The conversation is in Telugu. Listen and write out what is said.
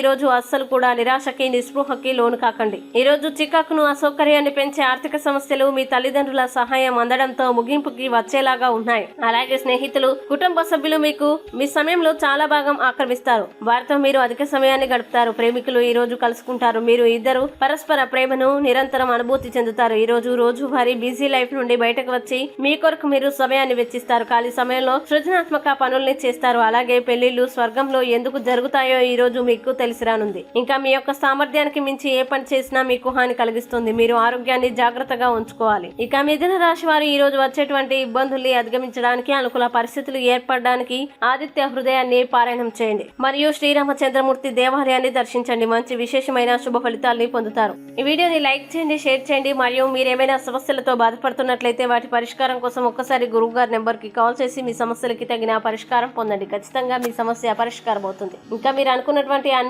ఈ రోజు అస్సలు కూడా నిరాశకి నిస్పృహకి లోను కాకండి. ఈ రోజు చికాకును అసౌకర్యాన్ని పెంచే ఆర్థిక సమస్యలు మీ తల్లిదండ్రుల సహాయం అందడంతో ముగింపుకి వచ్చేలాగా ఉన్నాయి. అలాగే స్నేహితులు కుటుంబ సభ్యులు మీకు మీ సమయంలో చాలా భాగం ఆక్రమిస్తారు. వారితో మీరు అధిక సమయాన్ని గడుపుతారు. ప్రేమికులు ఈ రోజు కలుసుకుంటారు. మీరు ఇద్దరు పరస్పర ప్రేమను నిరంతరం అనుభూతి చెందుతారు. ఈ రోజు రోజు వారి బిజీ లైఫ్ నుండి బయటకు వచ్చి మీ కొరకు మీరు సమయాన్ని వెచ్చిస్తారు. ఖాళీ సమయంలో సృజనాత్మక పనుల్ని చేస్తారు. అలాగే పెళ్ళిళ్ళు స్వర్గంలో ఎందుకు జరుగుతాయో ఈ రోజు మీకు కలిసి రానుంది. ఇంకా మీ యొక్క సామర్థ్యానికి మించి ఏ పని చేసినా మీకు హాని కలిగిస్తుంది. మీరు ఆరోగ్యాన్ని జాగ్రత్తగా ఉంచుకోవాలి. ఇక మిథున రాశి వారు ఈ రోజు వచ్చేటువంటి ఇబ్బందుల్ని అధిగమించడానికి అనుకూల పరిస్థితులు ఏర్పడడానికి ఆదిత్య హృదయాన్ని పారాయణం చేయండి. మరియు శ్రీరామచంద్రమూర్తి దేవాలయాన్ని దర్శించండి. మంచి విశేషమైన శుభ ఫలితాల్ని పొందుతారు. ఈ వీడియోని లైక్ చేయండి షేర్ చేయండి. మరియు మీరు ఏమైనా సమస్యలతో బాధపడుతున్నట్లయితే వాటి పరిష్కారం కోసం ఒక్కసారి గురువు గారి నెంబర్కి కాల్ చేసి మీ సమస్యలకి తగిన పరిష్కారం పొందండి. ఖచ్చితంగా మీ సమస్య పరిష్కారం అవుతుంది ఇంకా మీరు అనుకున్నటువంటి అన్ని